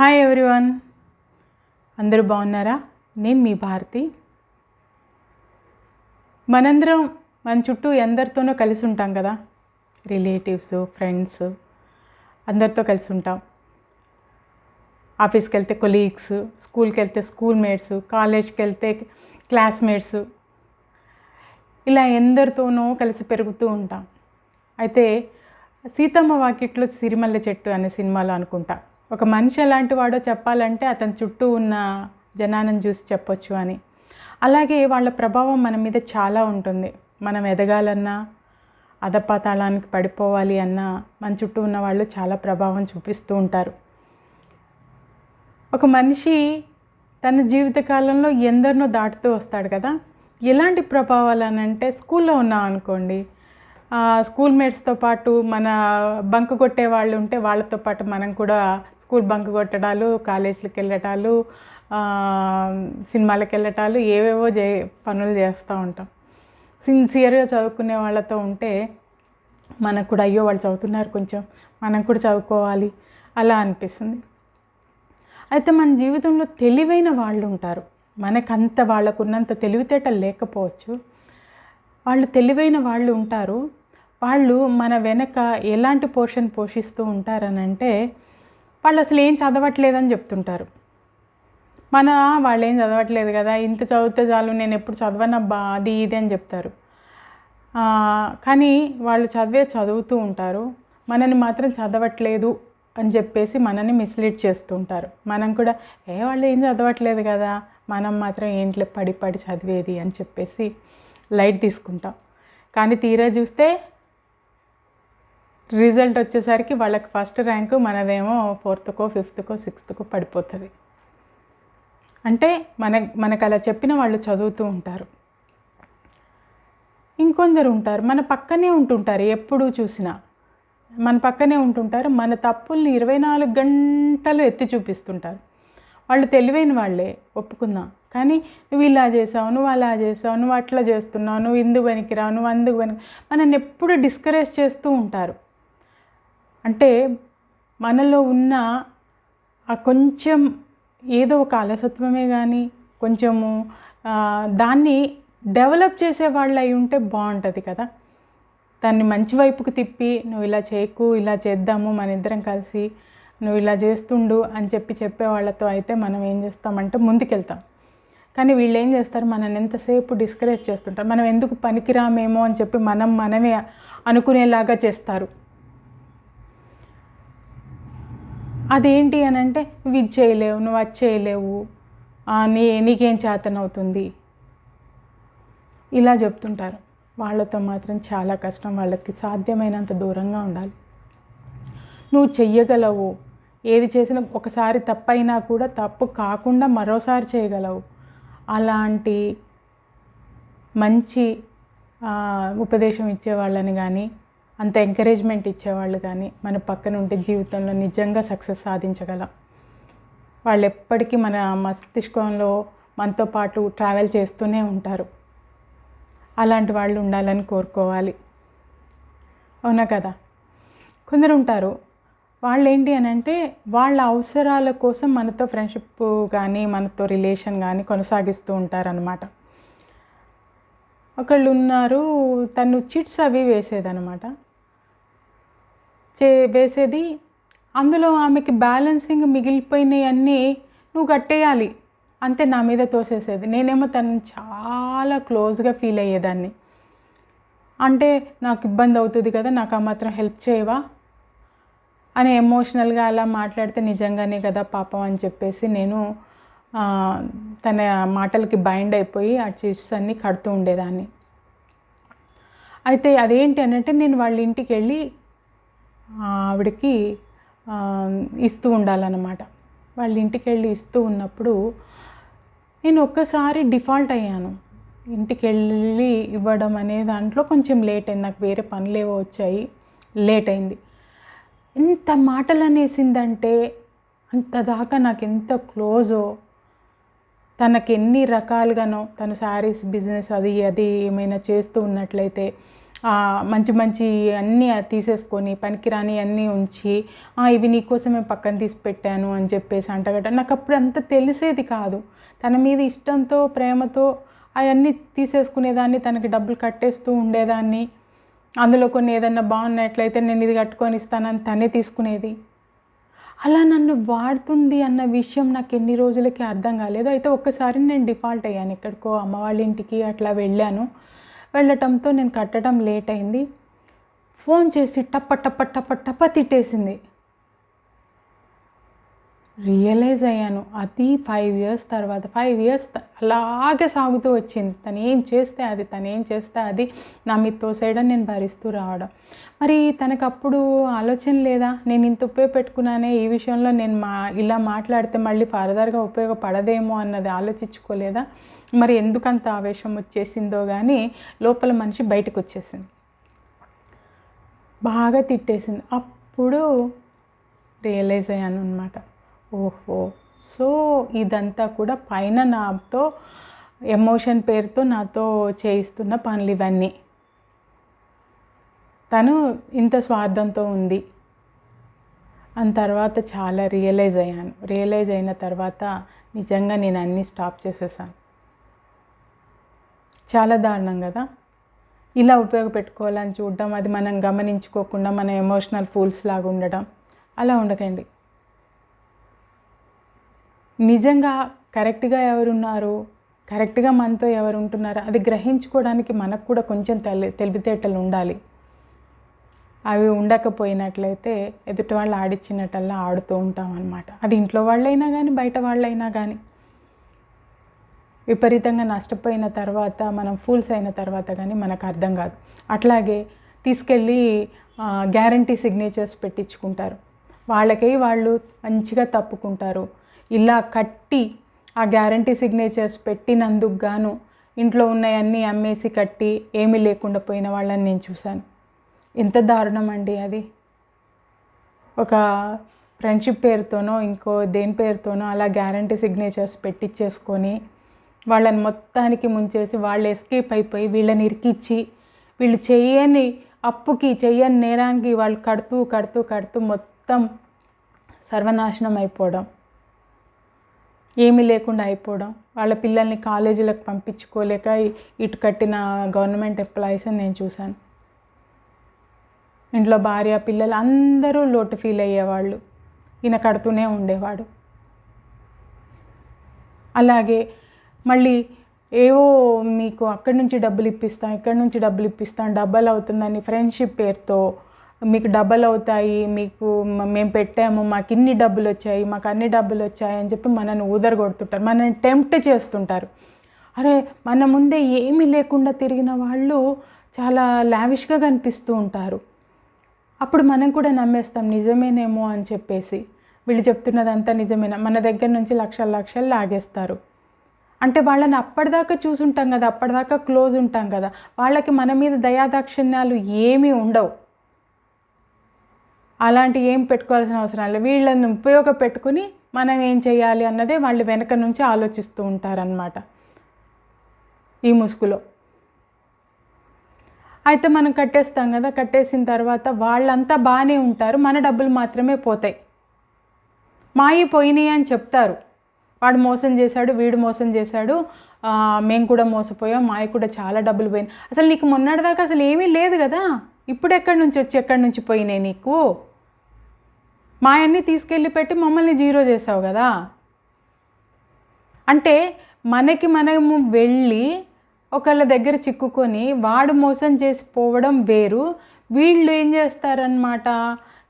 Hi everyone అందరూ బాగున్నారా? నేను మీ భారతి. మనందరం మన చుట్టూ ఎందరితోనో కలిసి ఉంటాం కదా? రిలేటివ్స్ ఫ్రెండ్స్ అందరితో కలిసి ఉంటాం. ఆఫీస్కి వెళ్తే కొలీగ్స్ స్కూల్కి వెళ్తే స్కూల్ మేట్స్ కాలేజ్కి వెళ్తే క్లాస్మేట్స్ ఇలా ఎందరితోనో కలిసి పెరుగుతూ ఉంటాం. అయితే సీతమ్మ వాకిట్లో సిరిమల్లె చెట్టు అనే సినిమాలో అనుకుంటా. ఒక మనిషి ఎలాంటి వాడో చెప్పాలంటే అతని చుట్టూ ఉన్న జనాన్ని చూసి చెప్పొచ్చు అని. అలాగే వాళ్ళ ప్రభావం మన మీద చాలా ఉంటుంది. మనం ఎదగాలన్నా అధపాతాళానికి పడిపోవాలి అన్నా మన చుట్టూ ఉన్న వాళ్ళు చాలా ప్రభావం చూపిస్తూ ఉంటారు. ఒక మనిషి తన జీవితకాలంలో ఎందరినో దాటుతూ వస్తాడు కదా. ఎలాంటి ప్రభావాలు అని అంటే స్కూల్లో ఉన్నాం అనుకోండి. స్కూల్ మేట్స్తో పాటు మన బంక్ కొట్టే వాళ్ళు ఉంటే వాళ్ళతో పాటు మనం కూడా స్కూల్ బంక్ కొట్టడాలు కాలేజీలకు వెళ్ళటాలు సినిమాలకు వెళ్ళటాలు ఏవేవో చే పనులు చేస్తూ ఉంటాం. సిన్సియర్గా చదువుకునే వాళ్ళతో ఉంటే మనకు కూడా అయ్యో వాళ్ళు చదువుతున్నారు కొంచెం మనం కూడా చదువుకోవాలి అలా అనిపిస్తుంది. అయితే మన జీవితంలో తెలివైన వాళ్ళు ఉంటారు. మనకంత వాళ్ళకున్నంత తెలివితేటలు లేకపోవచ్చు. వాళ్ళు తెలివైన వాళ్ళు ఉంటారు. వాళ్ళు మన వెనక ఎలాంటి పోర్షన్ పోషిస్తూ ఉంటారని అంటే వాళ్ళు అసలు ఏం చదవట్లేదని చెప్తుంటారు. మన వాళ్ళు ఏం చదవట్లేదు కదా ఇంత చదివితే చాలు నేను ఎప్పుడు చదవనబ్బా అది ఇది అని చెప్తారు. కానీ వాళ్ళు చదివే చదువుతూ ఉంటారు. మనని మాత్రం చదవట్లేదు అని చెప్పేసి మనని మిస్లీడ్ చేస్తూ ఉంటారు మనం కూడా ఏ వాళ్ళు ఏం చదవట్లేదు కదా మనం మాత్రం ఏంట్లో పడి పడి చదివేది అని చెప్పేసి లైట్ తీసుకుంటాం. కానీ తీరా చూస్తే రిజల్ట్ వచ్చేసరికి వాళ్ళకి ఫస్ట్ ర్యాంకు మనదేమో ఫోర్త్కో ఫిఫ్త్కో సిక్స్త్కో పడిపోతుంది. అంటే మన మనకు అలా చెప్పిన వాళ్ళు చదువుతూ ఉంటారు. ఇంకొందరు ఉంటారు. మన పక్కనే ఉంటుంటారు ఎప్పుడు చూసినా. మన పక్కనే ఉంటుంటారు. మన తప్పుల్ని ఇరవై నాలుగు గంటలు ఎత్తి చూపిస్తుంటారు. వాళ్ళు తెలివైన వాళ్ళే ఒప్పుకుందాం. కానీ నువ్వు ఇలా చేసావు నువ్వు అలా చేసావు నువ్వు అట్లా చేస్తున్నావు నువ్వు ఇందుకు పనికిరావు నువ్వు అందుకు వెనక మనల్ని ఎప్పుడు డిస్కరేజ్ చేస్తూ ఉంటారు. అంటే మనలో ఉన్న ఆ కొంచెం ఏదో ఒక అలసత్వమే కానీ కొంచెము దాన్ని డెవలప్ చేసే వాళ్ళు అయి ఉంటే బాగుంటుంది కదా. దాన్ని మంచి వైపుకు తిప్పి నువ్వు ఇలా చేయకు ఇలా చేద్దాము మన ఇద్దరం కలిసి నువ్వు ఇలా చేస్తుండు అని చెప్పి చెప్పే వాళ్ళతో అయితే మనం ఏం చేస్తామంటే ముందుకెళ్తాం. కానీ వీళ్ళు ఏం చేస్తారు? మనం ఎంతసేపు డిస్కరేజ్ చేస్తుంటారు? మనం ఎందుకు పనికిరామేమో అని చెప్పి మనం మనమే అనుకునేలాగా చేస్తారు. అదేంటి అని అంటే నువ్వు ఇది చేయలేవు నువ్వు అది చేయలేవు. నీ నీకేం చేతనవుతుంది? ఇలా చెప్తుంటారు. వాళ్ళతో మాత్రం చాలా కష్టం. వాళ్ళకి సాధ్యమైనంత దూరంగా ఉండాలి. నువ్వు చెయ్యగలవు. ఏది చేసినా ఒకసారి తప్పైనా కూడా తప్పు కాకుండా మరోసారి చేయగలవు. అలాంటి మంచి ఉపదేశం ఇచ్చే వాళ్ళని కానీ అంత ఎంకరేజ్మెంట్ ఇచ్చేవాళ్ళు కానీ మన పక్కన ఉంటే జీవితంలో నిజంగా సక్సెస్ సాధించగలం. వాళ్ళు ఎప్పటికీ మన మస్తిష్కంలో మనతో పాటు ట్రావెల్ చేస్తూనే ఉంటారు. అలాంటి వాళ్ళు ఉండాలని కోరుకోవాలి. అవునా కదా? కొందరు ఉంటారు వాళ్ళు ఏంటి అని అంటే వాళ్ళ అవసరాల కోసం మనతో ఫ్రెండ్షిప్ కానీ మనతో రిలేషన్ కానీ కొనసాగిస్తూ ఉంటారనమాట ఒకళ్ళు ఉన్నారు తను చిట్స్ అవి వేసేదనమాట చే వేసేది. అందులో ఆమెకి బ్యాలెన్సింగ్ మిగిలిపోయినవి అన్నీ నువ్వు కట్టేయాలి. అంతే నా మీద తోసేసేది. నేనేమో తనని చాలా క్లోజ్గా ఫీల్ అయ్యేదాన్ని. అంటే నాకు ఇబ్బంది అవుతుంది కదా నాకు ఆ మాత్రం హెల్ప్ చేయవా? అని ఎమోషనల్గా అలా మాట్లాడితే నిజంగానే కదా పాపం అని చెప్పేసి నేను తన మాటలకి బైండ్ అయిపోయి ఆ చిట్స్ అన్నీ కడుతూ ఉండేదాన్ని. అయితే అదేంటి అనంటే నేను వాళ్ళ ఇంటికి వెళ్ళి ఆవిడకి ఇస్తూ ఉండాలన్నమాట. వాళ్ళ ఇంటికి వెళ్ళి ఇస్తూ ఉన్నప్పుడు నేను ఒక్కసారి డిఫాల్ట్ అయ్యాను. ఇంటికి వెళ్ళి ఇవ్వడం అనే దాంట్లో కొంచెం లేట్ అయింది. నాకు వేరే పనులేవో వచ్చాయి. లేట్ అయింది. ఎంత మాటలు అనేసిందంటే అంత దాకా నాకు ఎంత క్లోజో తనకి ఎన్ని రకాలుగానో తను శారీస్ బిజినెస్ అది అది ఏమైనా చేస్తూ ఉన్నట్లయితే మంచి మంచి అన్నీ తీసేసుకొని పనికిరాని అన్నీ ఉంచి ఇవి ఇవి నీకోసమే పక్కన తీసి పెట్టాను అని చెప్పేసి అంటగట్ట నాకు అప్పుడు అంత తెలిసేది కాదు. తన మీద ఇష్టంతో ప్రేమతో అవన్నీ తీసేసుకునేదాన్ని తనకి డబ్బులు కట్టేస్తూ ఉండేదాన్ని. అందులో కొన్ని ఏదన్నా బాగున్నట్లయితే నేను ఇది కట్టుకొని ఇస్తానని తనే తీసుకునేది. అలా నన్ను వాడుతుంది అన్న విషయం నాకు ఎన్ని రోజులకి అర్థం కాలేదు. అయితే ఒక్కసారి నేను డిఫాల్ట్ అయ్యాను. ఎక్కడికో అమ్మ వాళ్ళ ఇంటికి అట్లా వెళ్ళాను. వెళ్ళటంతో నేను కట్టడం లేట్ అయింది. ఫోన్ చేసి టప్ప టప్ప టప్ప టప్ప తిట్టేసింది. రియలైజ్ అయ్యాను. అది ఫైవ్ ఇయర్స్ తర్వాత ఫైవ్ ఇయర్స్ అలాగే సాగుతూ వచ్చింది. తను ఏం చేస్తే అది తను ఏం చేస్తే అది నా మీద తోసేయడం నేను భరిస్తూ రావడం. మరి తనకు అప్పుడు ఆలోచన లేదా? నేను ఇంత ఉపయోగ పెట్టుకున్నానే ఈ విషయంలో నేను మా ఇలా మాట్లాడితే మళ్ళీ ఫర్దర్గా ఉపయోగపడదేమో అన్నది ఆలోచించుకోలేదా? మరి ఎందుకంత ఆవేశం వచ్చేసిందో కానీ లోపల మనిషి బయటకు వచ్చేసింది బాగా తిట్టేసింది. అప్పుడు రియలైజ్ అయ్యాను అనమాట ఓహో! సో ఇదంతా కూడా పైన నాతో ఎమోషన్ పేరుతో నాతో చేయిస్తున్న పనులు ఇవన్నీ. తను ఇంత స్వార్థంతో ఉంది. అని తర్వాత చాలా రియలైజ్ అయ్యాను. రియలైజ్ అయిన తర్వాత నిజంగా నేను అన్నీ స్టాప్ చేసేసాను. చాలా దారుణం కదా. ఇలా ఉపయోగపెట్టుకోవాలని చూడడం అది మనం గమనించుకోకుండా మన ఎమోషనల్ ఫూల్స్ లాగా ఉండడం అలా ఉండకండి. నిజంగా కరెక్ట్గా ఎవరున్నారు కరెక్ట్గా మనతో ఎవరు ఉంటున్నారు అది గ్రహించుకోవడానికి మనకు కూడా కొంచెం తెలి తెలివితేటలు ఉండాలి. అవి ఉండకపోయినట్లయితే ఎదుటి వాళ్ళు ఆడిచ్చినట్టల్లా ఆడుతూ ఉంటాం అన్నమాట అది ఇంట్లో వాళ్ళైనా కానీ బయట వాళ్ళైనా కానీ విపరీతంగా నష్టపోయిన తర్వాత మనం ఫూల్స్ అయిన తర్వాత కానీ మనకు అర్థం కాదు. అట్లాగే తీసుకెళ్ళి గ్యారంటీ సిగ్నేచర్స్ పెట్టించుకుంటారు. వాళ్ళకై వాళ్ళు మంచిగా తప్పుకుంటారు. ఇలా కట్టి ఆ గ్యారంటీ సిగ్నేచర్స్ పెట్టినందుకు గాను ఇంట్లో ఉన్నవన్నీ అమ్మేసి కట్టి ఏమీ లేకుండా పోయిన వాళ్ళని నేను చూశాను. ఎంత దారుణం అండి అది. ఒక ఫ్రెండ్షిప్ పేరుతోనో ఇంకో దేని పేరుతోనో అలా గ్యారంటీ సిగ్నేచర్స్ పెట్టించేసుకొని వాళ్ళని మొత్తానికి ముంచేసి వాళ్ళు ఎస్కేప్ అయిపోయి వీళ్ళని ఇరికిచ్చి వీళ్ళు చెయ్యని అప్పుకి చెయ్యని నేరానికి వాళ్ళు కడుతూ కడుతూ కడుతూ మొత్తం సర్వనాశనం అయిపోవడం. ఏమీ లేకుండా అయిపోవడం. వాళ్ళ పిల్లల్ని కాలేజీలకు పంపించుకోలేక ఇటు కట్టిన గవర్నమెంట్ ఎంప్లాయీస్ని నేను చూశాను. ఇంట్లో భార్య పిల్లలు అందరూ లోటు ఫీల్ అయ్యేవాళ్ళు. ఈయన కడుతూనే ఉండేవాడు. అలాగే మళ్ళీ ఏవో మీకు అక్కడి నుంచి డబ్బులు ఇప్పిస్తాం ఇక్కడి నుంచి డబ్బులు ఇప్పిస్తాం డబ్బలు అవుతుందని ఫ్రెండ్షిప్ పేరుతో మీకు డబ్బలు అవుతాయి మీకు మేము పెట్టాము మాకు ఇన్ని డబ్బులు వచ్చాయి మాకు అన్ని డబ్బులు వచ్చాయి అని చెప్పి మనల్ని ఊదరగొడుతుంటారు మనల్ని టెంప్ట్ చేస్తుంటారు. అరే మన ముందే ఏమీ లేకుండా తిరిగిన వాళ్ళు చాలా లావిష్గా కనిపిస్తూ ఉంటారు. అప్పుడు మనం కూడా నమ్మేస్తాం నిజమేనేమో అని చెప్పేసి. వీళ్ళు చెప్తున్నదంతా నిజమేనా? మన దగ్గర నుంచి లక్షల లక్షలు లాగేస్తారు. అంటే వాళ్ళని అప్పటిదాకా చూసుంటాం కదా అప్పటిదాకా క్లోజ్ ఉంటాం కదా వాళ్ళకి మన మీద దయాదాక్షిణ్యాలు ఏమీ ఉండవు. అలాంటి ఏం పెట్టుకోవాల్సిన అవసరం లేదు. వీళ్ళని ఉపయోగపెట్టుకుని మనం ఏం చేయాలి అన్నదే వాళ్ళు వెనక నుంచి ఆలోచిస్తూ ఉంటారనమాట ఈ ముసుగులో. అయితే మనం కట్టేస్తాం కదా కట్టేసిన తర్వాత వాళ్ళంతా బాగానే ఉంటారు మన డబ్బులు మాత్రమే పోతాయి. మాయి పోయినాయి అని చెప్తారు. వాడు మోసం చేశాడు వీడు మోసం చేశాడు మేము కూడా మోసపోయాం మాయ కూడా చాలా డబ్బులు పోయినాయి. అసలు నీకు మొన్నటిదాకా అసలు ఏమీ లేదు కదా? ఇప్పుడు ఎక్కడి నుంచి వచ్చి ఎక్కడి నుంచి పోయినాయి నీకు? మాయన్ని తీసుకెళ్ళి పెట్టి మమ్మల్ని జీరో చేసావు కదా? అంటే మనకి మనము వెళ్ళి ఒకళ్ళ దగ్గర చిక్కుకొని వాడు మోసం చేసి పోవడం వేరు. వీళ్ళు ఏం చేస్తారనమాట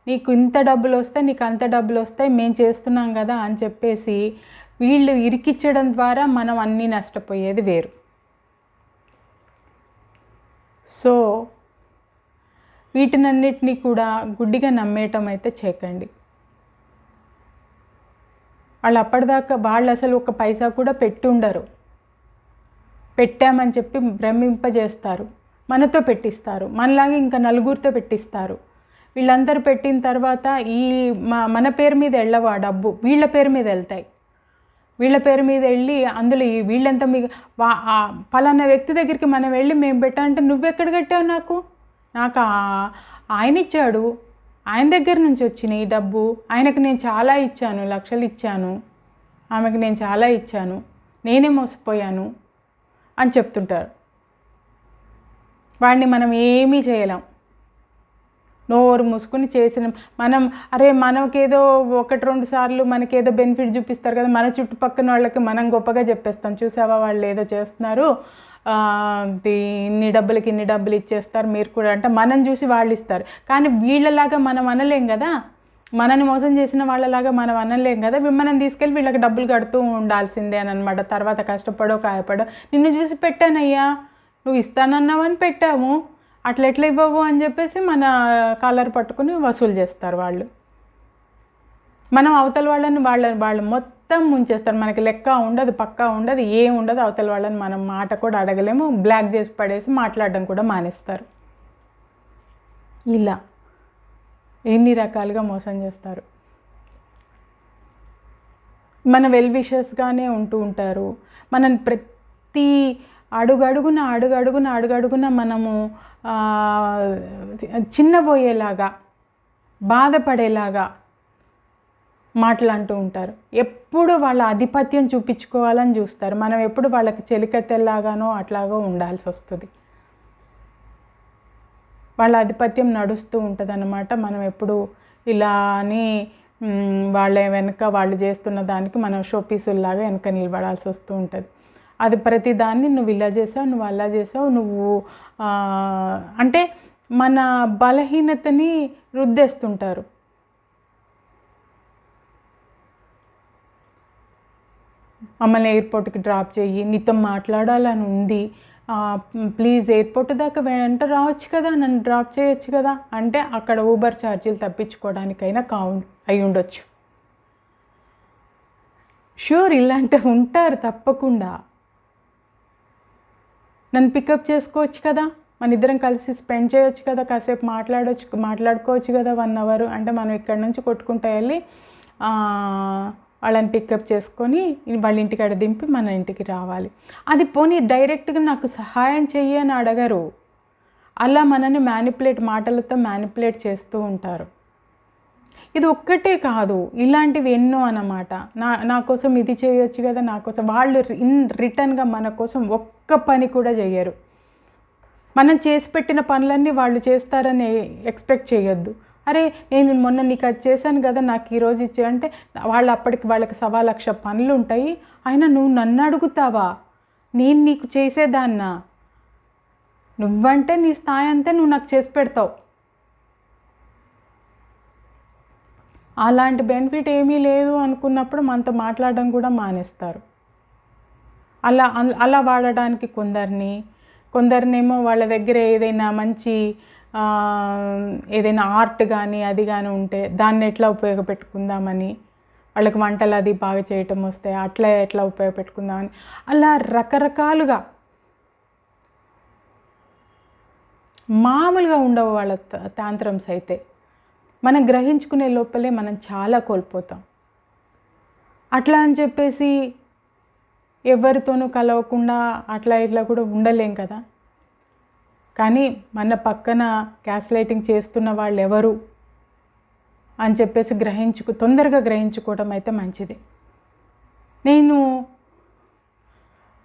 నీకు ఇంత డబ్బులు వస్తాయి నీకు అంత డబ్బులు వస్తాయి మేము చేస్తున్నాం కదా అని చెప్పేసి వీళ్ళు ఇరికిచ్చడం ద్వారా మనం అన్నీ నష్టపోయేది వేరు. సో వీటినన్నిటినీ కూడా గుడ్డిగా నమ్మేయటం అయితే చేయకండి వాళ్ళు అప్పటిదాకా వాళ్ళు అసలు ఒక పైసా కూడా పెట్టి ఉండరు పెట్టామని చెప్పి భ్రమింపజేస్తారు. మనతో పెట్టిస్తారు. మనలాగే ఇంకా నలుగురితో పెట్టిస్తారు. వీళ్ళందరూ పెట్టిన తర్వాత ఈ మన పేరు మీద వెళ్ళవా డబ్బు? వీళ్ళ పేరు మీద వెళ్తాయి వీళ్ళ పేరు మీద వెళ్ళి అందులో వీళ్ళంతా మీ ఆ పలానా వ్యక్తి దగ్గరికి మనం వెళ్ళి మేము పెట్టాలంటే నువ్వెక్కడ కట్టావు నాకు? నాకు ఆ- ఆయన ఇచ్చాడు. ఆయన దగ్గర నుంచి వచ్చినాయి డబ్బు. ఆయనకు నేను చాలా ఇచ్చాను లక్షలు ఇచ్చాను. ఆమెకు నేను చాలా ఇచ్చాను. నేనే మోసపోయాను అని చెప్తుంటారు. వాడిని మనం ఏమీ చేయలేం. నోరు మూసుకుని చేసిన మనం అరే మనకేదో ఒకటి రెండు సార్లు మనకేదో బెనిఫిట్ చూపిస్తారు కదా మన చుట్టుపక్కల వాళ్ళకి మనం గొప్పగా చెప్పేస్తాం. చూసావా వాళ్ళు ఏదో చేస్తున్నారు? ఇన్ని డబ్బులకి ఇన్ని డబ్బులు ఇచ్చేస్తారు మీరు కూడా అంటే మనం చూసి వాళ్ళు ఇస్తారు. కానీ వీళ్ళలాగా మనం అనలేం కదా. మనని మోసం చేసిన వాళ్ళలాగా మనం అనలేం కదా. మనం తీసుకెళ్ళి వీళ్ళకి డబ్బులు కడుతూ ఉండాల్సిందే అని అనమాట తర్వాత కష్టపడో కాయపడో నిన్ను చూసి పెట్టానయ్యా నువ్వు ఇస్తానన్నావని పెట్టాము అట్లా ఎట్లా ఇవ్వవు అని చెప్పేసి మన కాలర్ పట్టుకుని వసూలు చేస్తారు వాళ్ళు. మనం అవతల వాళ్ళని వాళ్ళ వాళ్ళు మొత్తం ముంచేస్తారు. మనకి లెక్క ఉండదు పక్కా ఉండదు ఏం ఉండదు. అవతల వాళ్ళని మనం మాట కూడా అడగలేము. బ్లాక్ చేసి పడేసి మాట్లాడడం కూడా మానేస్తారు. ఇలా ఎన్ని రకాలుగా మోసం చేస్తారు. మన వెల్ విషెస్గానే ఉంటూ ఉంటారు. మనం ప్రతి అడుగడుగున అడుగడుగున అడుగడుగున మనము చిన్నబోయేలాగా బాధపడేలాగా మాటలంటూ ఉంటారు. ఎప్పుడు వాళ్ళ ఆధిపత్యం చూపించుకోవాలని చూస్తారు. మనం ఎప్పుడు వాళ్ళకి చెలికత్తెల్లాగానో అట్లాగో ఉండాల్సి వస్తుంది. వాళ్ళ ఆధిపత్యం నడుస్తూ ఉంటుంది అన్నమాట మనం ఎప్పుడు ఇలా అని వాళ్ళ వెనక వాళ్ళు చేస్తున్న దానికి మనం షోపీసుల్లాగా వెనక నిలబడాల్సి వస్తూ ఉంటుంది. అది ప్రతి దాన్ని నువ్వు ఇలా చేసావు నువ్వు అలా చేసావు నువ్వు అంటే మన బలహీనతని రుద్దేస్తుంటారు. మమ్మల్ని ఎయిర్పోర్ట్కి డ్రాప్ చేయి నీతో మాట్లాడాలని ఉంది. ప్లీజ్ ఎయిర్పోర్ట్ దాకా వెంట రావచ్చు కదా నన్ను డ్రాప్ చేయొచ్చు కదా? అంటే అక్కడ ఊబర్ ఛార్జీలు తప్పించుకోవడానికైనా కావు అయి ఉండొచ్చు. షూర్ ఇలాంటివి ఉంటారు తప్పకుండా. నన్ను పికప్ చేసుకోవచ్చు కదా? మన ఇద్దరం కలిసి స్పెండ్ చేయొచ్చు కదా? కాసేపు మాట్లాడవచ్చు మాట్లాడుకోవచ్చు కదా వన్ అవర్? అంటే మనం ఇక్కడ నుంచి కొట్టుకుంటూ వెళ్ళి వాళ్ళని పికప్ చేసుకొని వాళ్ళ ఇంటికాడ దింపి మన ఇంటికి రావాలి. అది పోనీ డైరెక్ట్గా నాకు సహాయం చెయ్యి అని అడగరు. అలా మనని మ్యానిపులేట్ మాటలతో మ్యానిపులేట్ చేస్తూ ఉంటారు. ఇది ఒక్కటే కాదు. ఇలాంటివి ఎన్నో అన్నమాట. నా నా కోసం ఇది చేయొచ్చు కదా? నా కోసం వాళ్ళు ఇన్ రిటర్న్గా మన కోసం ఒక్క పని కూడా చేయరు మనం చేసి పెట్టిన పనులన్నీ వాళ్ళు చేస్తారని ఎక్స్పెక్ట్ చేయొద్దు అరే నేను మొన్న నీకు అది చేశాను కదా నాకు ఈరోజు ఇచ్చే అంటే వాళ్ళు అప్పటికి వాళ్ళకి సవా లక్ష పనులు ఉంటాయి. అయినా నువ్వు నన్ను అడుగుతావా? నేను నీకు చేసేదాన్నా? నువ్వంటే నీ స్థాయి అంతే నువ్వు నాకు చేసి పెడతావు. అలాంటి బెనిఫిట్ ఏమీ లేదు అనుకున్నప్పుడు మనతో మాట్లాడడం కూడా మానేస్తారు. అలా అలా వాడడానికి కొందరిని కొందరినేమో వాళ్ళ దగ్గర ఏదైనా మంచి ఏదైనా ఆర్ట్ కానీ అది కానీ ఉంటే దాన్ని ఎట్లా ఉపయోగపెట్టుకుందామని వాళ్ళకి వంటలు అది బాగా చేయటం వస్తే అట్లా ఎట్లా ఉపయోగపెట్టుకుందామని అలా రకరకాలుగా మామూలుగా ఉండవు వాళ్ళ త- తాంత్రమ్స్ అయితే. మనం గ్రహించుకునే లోపలే మనం చాలా కోల్పోతాం. అట్లా అని చెప్పేసి ఎవరితోనూ కలవకుండా అట్లా ఇట్లా కూడా ఉండలేం కదా. కానీ మన పక్కన గ్యాస్ లైటింగ్ చేస్తున్న వాళ్ళు ఎవరు అని చెప్పేసి గ్రహించుకు తొందరగా గ్రహించుకోవడం అయితే మంచిది. నేను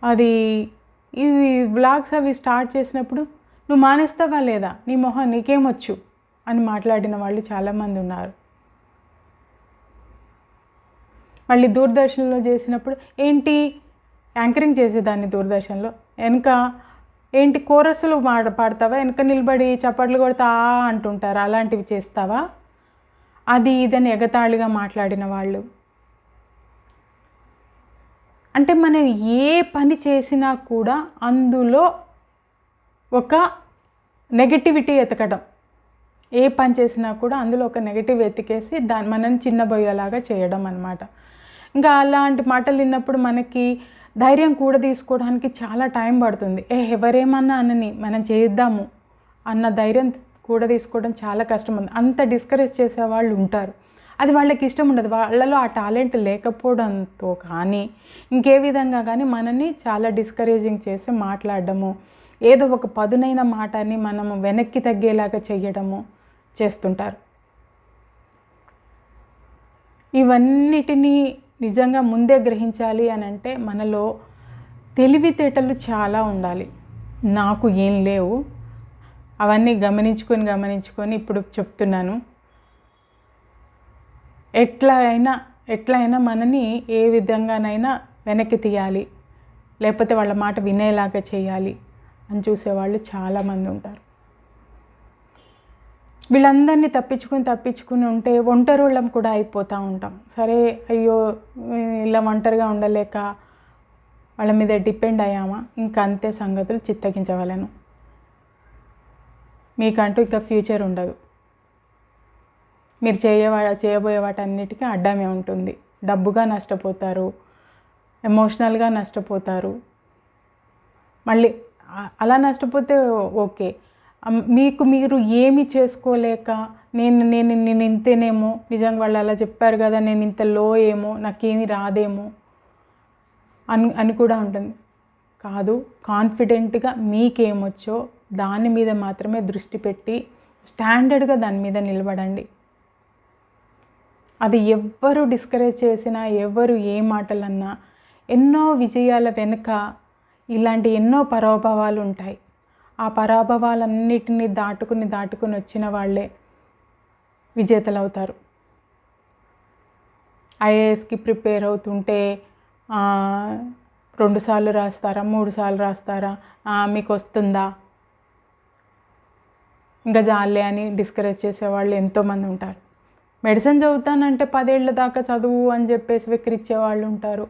అది ఇది వ్లాగ్స్ అవి స్టార్ట్ చేసినప్పుడు నువ్వు మానేస్తావా లేదా? నీ మొహం నీకేమొచ్చు? అని మాట్లాడిన వాళ్ళు చాలామంది ఉన్నారు. మళ్ళీ దూరదర్శన్లో చేసినప్పుడు ఏంటి? యాంకరింగ్ చేసేదాన్ని దూరదర్శన్లో. వెనుక ఏంటి కోరస్లు మాడ పాడతావా? వెనక నిలబడి చప్పట్లు కొడతా అంటుంటారు. అలాంటివి చేస్తావా? అది ఇదని ఎగతాళిగా మాట్లాడిన వాళ్ళు. అంటే మనం ఏ పని చేసినా కూడా అందులో ఒక నెగటివిటీ ఎతకడం. ఏ పని చేసినా కూడా అందులో ఒక నెగటివ్ ఎతికేసి దాన్ని మనం చిన్నబోయేలాగా చేయడం అనమాట ఇంకా అలాంటి మాటలు విన్నప్పుడు మనకి ధైర్యం కూడా తీసుకోవడానికి చాలా టైం పడుతుంది. ఏ ఎవరేమన్నా అనని మనం చేద్దాము అన్న ధైర్యం కూడా తీసుకోవడం చాలా కష్టం ఉంది అంత డిస్కరేజ్ చేసే వాళ్ళు ఉంటారు. అది వాళ్ళకి ఇష్టం ఉండదు. వాళ్ళలో ఆ టాలెంట్ లేకపోవడంతో కానీ ఇంకే విధంగా కానీ మనని చాలా డిస్కరేజింగ్ చేసి మాట్లాడడము ఏదో ఒక పదునైన మాటని మనము వెనక్కి తగ్గేలాగా చేయడము చేస్తుంటారు. ఇవన్నిటినీ నిజంగా ముందే గ్రహించాలి అని అంటే మనలో తెలివితేటలు చాలా ఉండాలి. నాకు ఏం లేవు. అవన్నీ గమనించుకొని గమనించుకొని ఇప్పుడు చెప్తున్నాను. ఎట్లా అయినా ఎట్లా అయినా మనని ఏ విధంగానైనా వెనక్కి తీయాలి. లేకపోతే వాళ్ళ మాట వినేలాగా చేయాలి అని చూసేవాళ్ళు చాలామంది ఉంటారు. వీళ్ళందరినీ తప్పించుకుని తప్పించుకుని ఉంటే ఒంటరోళ్ళం కూడా అయిపోతూ ఉంటాం. సరే అయ్యో ఇలా ఒంటరిగా ఉండలేక వాళ్ళ మీద డిపెండ్ అయ్యామా? ఇంకా అంతే సంగతులు చిత్తగించవలను. మీకంటూ ఇంకా ఫ్యూచర్ ఉండదు. మీరు చేయవా చేయబోయే వాటన్నిటికీ అడ్డమే ఉంటుంది. డబ్బుగా నష్టపోతారు ఎమోషనల్గా నష్టపోతారు. మళ్ళీ అలా నష్టపోతే ఓకే. మీకు మీరు ఏమి చేసుకోలేక నేను నేను నేను ఇంతేనేమో నిజంగా వాళ్ళు అలా చెప్పారు కదా నేను ఇంత లో ఏమో నాకేమీ రాదేమో అని అని కూడా ఉంటుంది కాదు కాన్ఫిడెంట్గా మీకేమొచ్చో దాని మీద మాత్రమే దృష్టి పెట్టి స్టాండర్డ్గా దాని మీద నిలబడండి. అది ఎవ్వరు డిస్కరేజ్ చేసినా ఎవరు ఏ మాటలన్నా ఎన్నో విజయాల వెనుక ఇలాంటి ఎన్నో పరోభావాలు ఉంటాయి. ఆ పరాభవాలన్నిటిని దాటుకుని దాటుకుని వచ్చిన వాళ్ళే విజేతలు అవుతారు ఐఏఎస్కి ప్రిపేర్ అవుతుంటే రెండుసార్లు రాస్తారా మూడు సార్లు రాస్తారా మీకు వస్తుందా ఇంకా జాలే అని డిస్కరేజ్ చేసేవాళ్ళు ఎంతోమంది ఉంటారు. మెడిసిన్ చదువుతానంటే పదేళ్ళ దాకా చదువు అని చెప్పేసి విక్రిచ్చే వాళ్ళు ఉంటారు.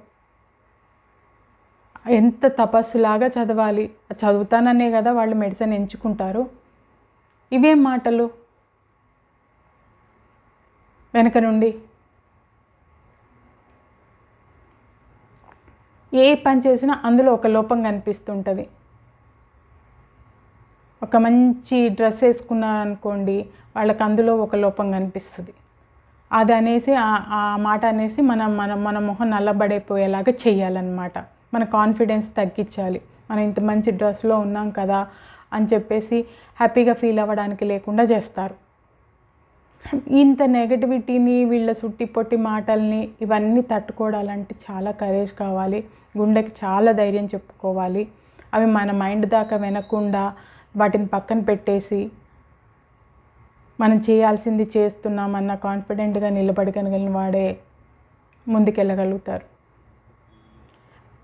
ఎంత తపస్సులాగా చదవాలి? చదువుతాననే కదా వాళ్ళు మెడిసిన్ ఎంచుకుంటారు. ఇవేం మాటలు? వెనక నుండి. ఏ పని చేసినా అందులో ఒక లోపం కనిపిస్తుంటుంది. ఒక మంచి డ్రెస్ వేసుకున్నారనుకోండి వాళ్ళకి అందులో ఒక లోపం కనిపిస్తుంది. అది అనేసి ఆ- మాట అనేసి మనం మన మన మొహం నల్లబడైపోయేలాగా చేయాలన్నమాట మన కాన్ఫిడెన్స్ తగ్గించాలి. మనం ఇంత మంచి డ్రెస్లో ఉన్నాం కదా అని చెప్పేసి హ్యాపీగా ఫీల్ అవ్వడానికి లేకుండా చేస్తారు. ఇంత నెగటివిటీని వీళ్ళ సుట్టి పొట్టి మాటల్ని ఇవన్నీ తట్టుకోవాలంటే చాలా కరేజ్ కావాలి. గుండెకి చాలా ధైర్యం చెప్పుకోవాలి. అవి మన మైండ్ దాకా వినకుండా వాటిని పక్కన పెట్టేసి మనం చేయాల్సింది చేస్తున్నామన్న కాన్ఫిడెంట్గా నిలబడగలిగిన వాడే ముందుకెళ్ళగలుగుతారు.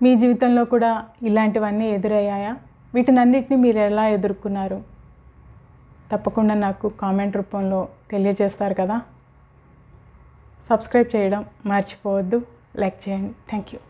మీ జీవితంలో కూడా ఇలాంటివన్నీ ఎదురయ్యాయా? వీటినన్నిటిని మీరు ఎలా ఎదుర్కొన్నారు? తప్పకుండా నాకు కామెంట్ రూపంలో తెలియజేస్తారు కదా. సబ్స్క్రైబ్ చేయడం మర్చిపోవద్దు. లైక్ చేయండి. Thank you.